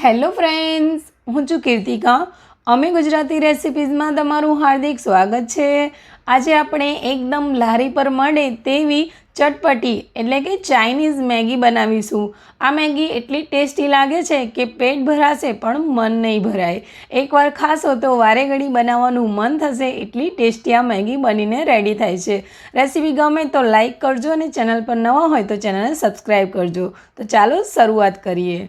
Hello friends, હું છું કીર્તિકા. અમે ગુજરાતી રેસિપીઝમાં તમારું હાર્દિક સ્વાગત છે. આજે આપણે એકદમ લારી પર મળે તેવી ચટપટી, એટલે કે ચાઇનીઝ મેગી બનાવીશું. આ મેગી એટલી ટેસ્ટી લાગે છે કે પેટ ભરાશે પણ મન નહીં ભરાય. એકવાર ખાશો તો વારે ઘડી બનાવવાનું મન થશે એટલી ટેસ્ટી આ મેગી બનીને રેડી થાય છે. રેસીપી ગમે તો લાઈક કરજો અને ચેનલ પર નવા હોય તો ચેનલને સબસ્ક્રાઈબ કરજો. તો ચાલો શરૂઆત કરીએ.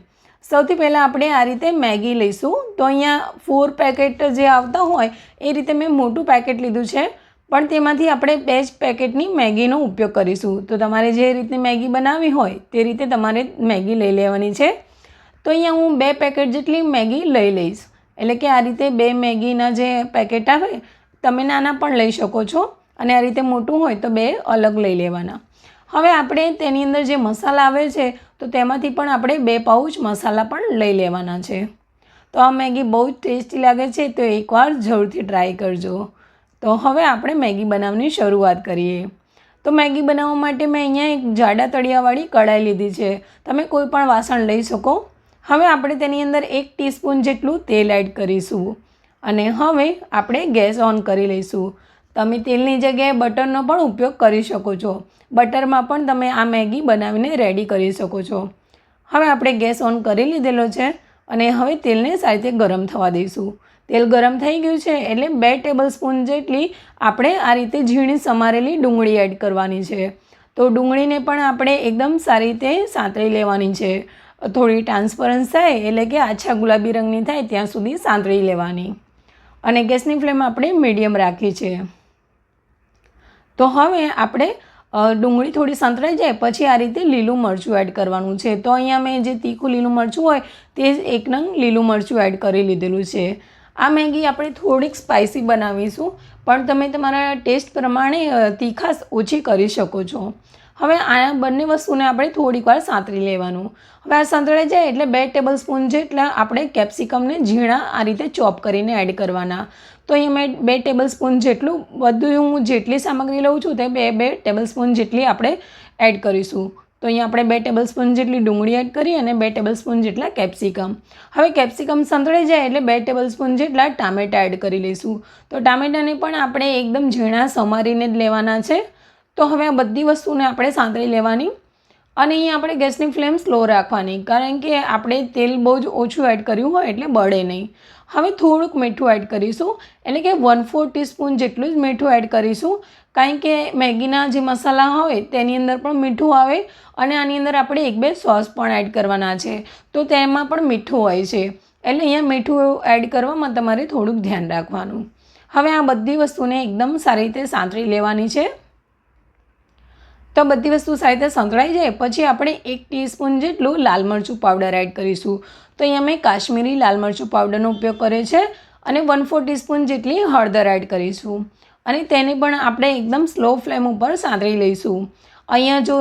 સૌથી પહેલાં આપણે આ રીતે મેગી લઈશું. તો અહીંયા ફોર પેકેટ જે આવતા હોય, એ રીતે મેં મોટું પેકેટ લીધું છે. પણ તેમાંથી આપણે બે જ પેકેટની મેગીનો ઉપયોગ કરીશું. તો તમારે જે રીતે મેગી બનાવવી હોય, તે રીતે તમારે મેગી લઈ લેવાની છે. તો અહીંયા હું બે પેકેટ જેટલી મેગી લઈ લઈશ. એટલે કે આ રીતે બે મેગીના જે પેકેટ આવે, તમે નાના પણ લઈ શકો છો. અને આ રીતે મોટું હોય તો બે અલગ લઈ લેવાના. હવે આપણે તેની અંદર જે મસાલા આવે છે, તો તેમાંથી પણ આપણે બે પાઉચ મસાલા પણ લઈ લેવાના છે. તો આ મેગી બહુ જ ટેસ્ટી લાગે છે, તો એકવાર જરૂરથી ટ્રાય કરજો. તો હવે આપણે મેગી બનાવવાની શરૂઆત કરીએ. તો મેગી બનાવવા માટે મેં અહીંયા એક જાડા તળિયાવાળી કઢાઈ લીધી છે. તમે કોઈ પણ વાસણ લઈ શકો. હવે આપણે તેની અંદર એક ટીસ્પૂન જેટલું તેલ એડ કરીશું. અને હવે આપણે ગેસ ઓન કરી લઈશું. તમે તેલની જગ્યાએ બટરનો પણ ઉપયોગ કરી શકો છો. બટરમાં પણ તમે આ મેગી બનાવીને રેડી કરી શકો છો. હવે આપણે ગેસ ઓન કરી લીધેલો છે અને હવે તેલને સારી રીતે ગરમ થવા દઈશું. તેલ ગરમ થઈ ગયું છે એટલે બે ટેબલ સ્પૂન જેટલી આપણે આ રીતે ઝીણી સમારેલી ડુંગળી એડ કરવાની છે. તો ડુંગળીને પણ આપણે એકદમ સારી રીતે સાંતળી લેવાની છે. થોડી ટ્રાન્સપરન્સ થાય એટલે કે આછા ગુલાબી રંગની થાય ત્યાં સુધી સાંતળી લેવાની. અને ગેસની ફ્લેમ આપણે મીડિયમ રાખી છે. તો હવે આપણે ડુંગળી થોડી સંતળાઈ જાય, પછી આ રીતે લીલું મરચું એડ કરવાનું છે. તો અહીંયા મેં જે તીખું લીલું મરચું હોય, તે જ એક નંગ લીલું મરચું એડ કરી લીધેલું છે. આ મેગી આપણે થોડીક સ્પાઇસી બનાવીશું, પણ તમે તમારા ટેસ્ટ પ્રમાણે તીખાશ ઓછી કરી શકો છો. હવે આ બંને વસ્તુને આપણે થોડીક વાર સાંતળી લેવાનું. હવે આ સાંતળાઈ જાય એટલે બે ટેબલ સ્પૂન જેટલા આપણે કેપ્સિકમને ઝીણા આ રીતે ચોપ કરીને એડ કરવાના. તો અહીંયા મેં બે ટેબલ સ્પૂન જેટલું બધું હું જેટલી સામગ્રી લઉં છું, તે બે બે ટેબલ સ્પૂન જેટલી આપણે એડ કરીશું. તો અહીંયા આપણે બે ટેબલ સ્પૂન જેટલી ડુંગળી એડ કરી અને બે ટેબલ સ્પૂન જેટલા કેપ્સિકમ હવે કેપ્સિકમ સંતળાઈ જાય એટલે બે ટેબલ સ્પૂન જેટલા ટામેટા એડ કરી લઈશું. તો ટામેટાને પણ આપણે એકદમ ઝીણા સમારીને જ લેવાના છે. તો હવે આ બધી વસ્તુને આપણે સાંતળી લેવાની. અને અહીં આપણે ગેસની ફ્લેમ સ્લો રાખવાની, કારણ કે આપણે તેલ બહુ જ ઓછું એડ કર્યું હોય એટલે બળે નહીં. હવે થોડુંક મીઠું એડ કરીશું. એટલે કે વન ફોર ટીસ્પૂન જેટલું જ મીઠું એડ કરીશું. કારણ કે મેગીના જે મસાલા હોય, તેની અંદર પણ મીઠું આવે અને આની અંદર આપણે એક બે સોસ પણ એડ કરવાના છે. તો તેમાં પણ મીઠું હોય છે. એટલે અહીંયા મીઠું એડ કરવામાં તમારે થોડુંક ધ્યાન રાખવાનું. હવે આ બધી વસ્તુને એકદમ સારી રીતે સાંતળી લેવાની છે. તો બધી વસ્તુ સારી રીતે સંતળાઈ જાય, પછી આપણે એક ટીસ્પૂન જેટલું લાલ મરચું પાવડર એડ કરીશું. તો અહીંયા મેં કાશ્મીરી લાલ મરચું પાવડરનો ઉપયોગ કર્યો છે અને વન ફોર ટીસ્પૂન જેટલી હળદર એડ કરીશું. અને તેને પણ આપણે એકદમ સ્લો ફ્લેમ ઉપર સાંતળી લઈશું. અહીંયા જો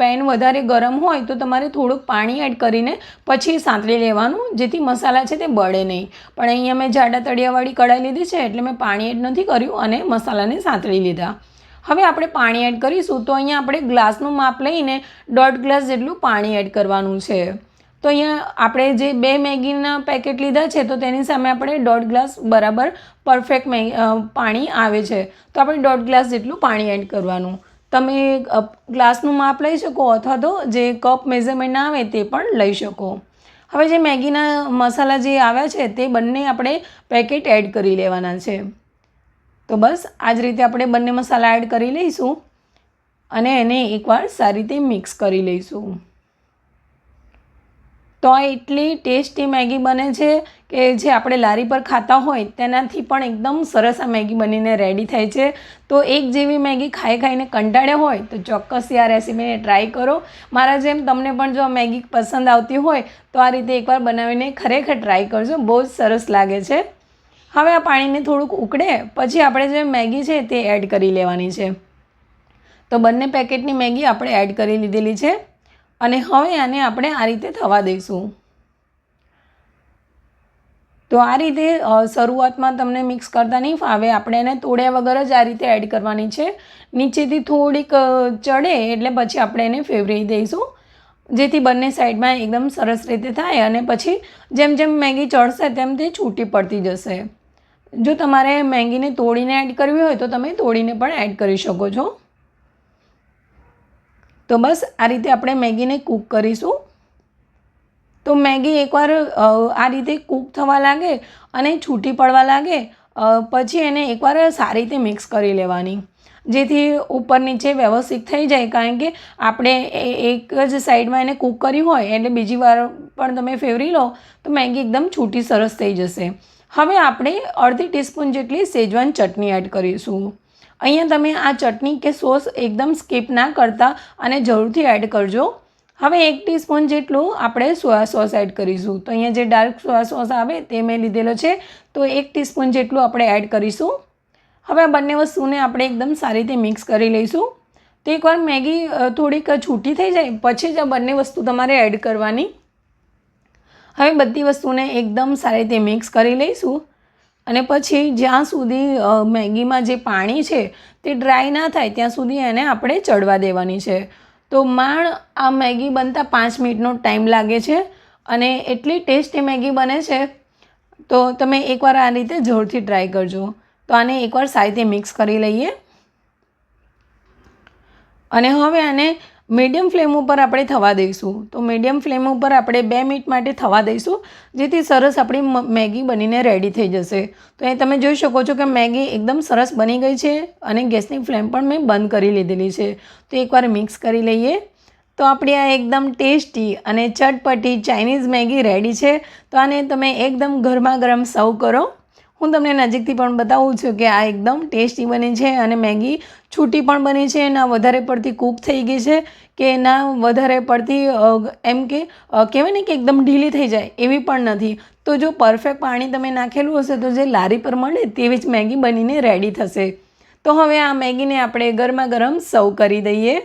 પેન વધારે ગરમ હોય તો તમારે થોડુંક પાણી એડ કરીને પછી સાંતળી લેવાનું, જેથી મસાલા છે તે બળે નહીં. પણ અહીંયા મેં જાડા તળિયાવાળી કઢાઈ લીધી છે, એટલે મેં પાણી એડ નથી કર્યું અને મસાલાને સાંતળી લીધા. હવે આપણે પાણી એડ કરીશું, તો અહીંયા આપણે ગ્લાસનું માપ લઈને દોઢ ગ્લાસ જેટલું પાણી એડ કરવાનું છે. તો અહીંયા આપણે જે બે મેગીના પેકેટ લીધા છે, તો તેની સામે આપણે દોઢ ગ્લાસ બરાબર પરફેક્ટ મેગી પાણી આવે છે. તો આપણે દોઢ ગ્લાસ જેટલું પાણી એડ કરવાનું. તમે ગ્લાસનું માપ લઈ શકો અથવા તો જે કપ મેઝરમેન્ટ આવે તે પણ લઈ શકો. હવે જે મેગીના મસાલા જે આવ્યા છે, તે બંને આપણે પેકેટ એડ કરી લેવાના છે. તો બસ, આ જ રીતે આપણે બંને મસાલા એડ કરી લઈશું અને એને એકવાર સારી રીતે મિક્સ કરી લઈશું. તો આ એટલી ટેસ્ટી મેગી બને છે કે જે આપણે લારી પર ખાતા હોય તેનાથી પણ એકદમ સરસ આ મેગી બનીને રેડી થાય છે. તો એક જેવી મેગી ખાઈ ખાઈને કંટાળ્યા હોય તો ચોક્કસથી આ રેસીપીને ટ્રાય કરો. મારા જેમ તમને પણ જો મેગી પસંદ આવતી હોય તો આ રીતે એકવાર બનાવીને ખરેખર ટ્રાય કરજો. બહુ જ સરસ લાગે છે. હવે આ પાણીને થોડુંક ઉકળે, પછી આપણે જે મેગી છે તે એડ કરી લેવાની છે. તો બંને પેકેટની મેગી આપણે એડ કરી લીધેલી છે. અને હવે આને આપણે આ રીતે થવા દઈશું. તો આ રીતે શરૂઆતમાં તમને મિક્સ કરતા નહીં ફાવે. આપણે એને તોડ્યા વગર જ આ રીતે એડ કરવાની છે. નીચેથી થોડીક ચડે એટલે પછી આપણે એને ફેવરી દઈશું. જેથી બંને સાઈડમાં એકદમ સરસ રીતે થાય અને પછી જેમ જેમ મેગી ચડશે તેમ તે છૂટી પડતી જશે. જો તમારે મેગીને તોડીને એડ કરવી હોય તો તમે તોડીને પણ એડ કરી શકો છો. તો બસ આ રીતે આપણે મેગીને કૂક કરીશું. તો મેગી એકવાર આ રીતે કૂક થવા લાગે અને છૂટી પડવા લાગે પછી એને એકવાર સારી રીતે મિક્સ કરી લેવાની. જેથી ઉપર નીચે વ્યવસ્થિત થઈ જાય, કારણ કે આપણે એક જ સાઈડમાં એને કૂક કર્યું હોય, એટલે બીજી વાર પણ તમે ફેવરી લો, તો મેગી એકદમ છૂટી સરસ થઈ જશે. હવે આપણે અડધી ટીસ્પૂન જેટલી સેજવાન ચટણી એડ કરીશું. અહીંયા તમે આ ચટણી કે સોસ એકદમ સ્કીપ ના કરતા અને જરૂરથી એડ કરજો. હવે એક ટીસ્પૂન જેટલું આપણે સોયા સોસ એડ કરીશું. તો અહીંયા જે ડાર્ક સોયા સોસ આવે તે મેં લીધેલો છે. તો એક ટીસ્પૂન જેટલું આપણે એડ કરીશું. હવે આ બંને વસ્તુને આપણે એકદમ સારી રીતે મિક્સ કરી લઈશું. તો એકવાર મેગી થોડીક છૂટી થઈ જાય, પછી જ આ બંને વસ્તુ તમારે એડ કરવાની. હવે બધી વસ્તુને એકદમ સારી રીતે મિક્સ કરી લઈશું. અને પછી જ્યાં સુધી મેગીમાં જે પાણી છે તે ડ્રાય ના થાય, ત્યાં સુધી એને આપણે ચડવા દેવાની છે. તો માણ આ મેગી બનતા પાંચ મિનિટનો ટાઈમ લાગે છે અને એટલી ટેસ્ટી મેગી બને છે, તો તમે એકવાર આ રીતે જોરથી ટ્રાય કરજો. તો આને એકવાર સારી મિક્સ કરી લઈએ. અને હવે આને મીડિયમ ફ્લેમ ઉપર આપણે થવા દઈશું. તો મીડિયમ ફ્લેમ ઉપર આપણે બે મિનિટ માટે થવા દઈશું. જેથી સરસ આપણી મેગી બનીને રેડી થઈ જશે. તો એ તમે જોઈ શકો છો કે મેગી એકદમ સરસ બની ગઈ છે અને ગેસની ફ્લેમ પણ મેં બંધ કરી લીધેલી છે. તો એકવાર મિક્સ કરી લઈએ. તો આપણી આ એકદમ ટેસ્ટી અને ચટપટી ચાઇનીઝ મેગી રેડી છે. તો આને તમે એકદમ ગરમા ગરમ સર્વ કરો. હું તમને નજીકથી પણ બતાવું છું કે આ એકદમ ટેસ્ટી બની છે અને મેગી છૂટી પણ બની છે ના વધારે પડતી કૂક થઈ ગઈ છે કે ના વધારે પડતી એમ કે કહેવાય ને કે એકદમ ઢીલી થઈ જાય એવી પણ નથી. તો જો પરફેક્ટ પાણી તમે નાખેલું હશે તો જે લારી પર મળે તેવી જ મેગી બનીને રેડી થશે. તો હવે આ મેગીને આપણે ગરમા ગરમ સર્વ કરી દઈએ.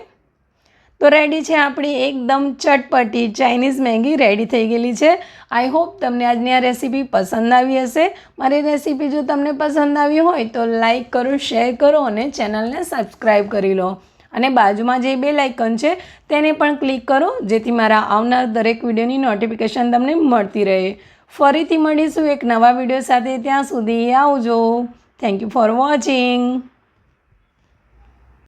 તો રેડી છે આપણી એકદમ ચટપટી ચાઇનીઝ મેગી રેડી થઈ ગયેલી છે. આઈ હોપ તમને આજની આ રેસીપી પસંદ આવી હશે. મારી રેસીપી જો તમને પસંદ આવી હોય તો લાઇક કરો શેર કરો અને ચેનલને સબસ્ક્રાઈબ કરી લો. અને બાજુમાં જે બે લાઇકન છે તેને પણ ક્લિક કરો, જેથી મારા આવનાર દરેક વિડીયોની નોટિફિકેશન તમને મળતી રહે. ફરીથી મળીશું એક નવા વીડિયો સાથે. ત્યાં સુધી આવજો. Thank you for watching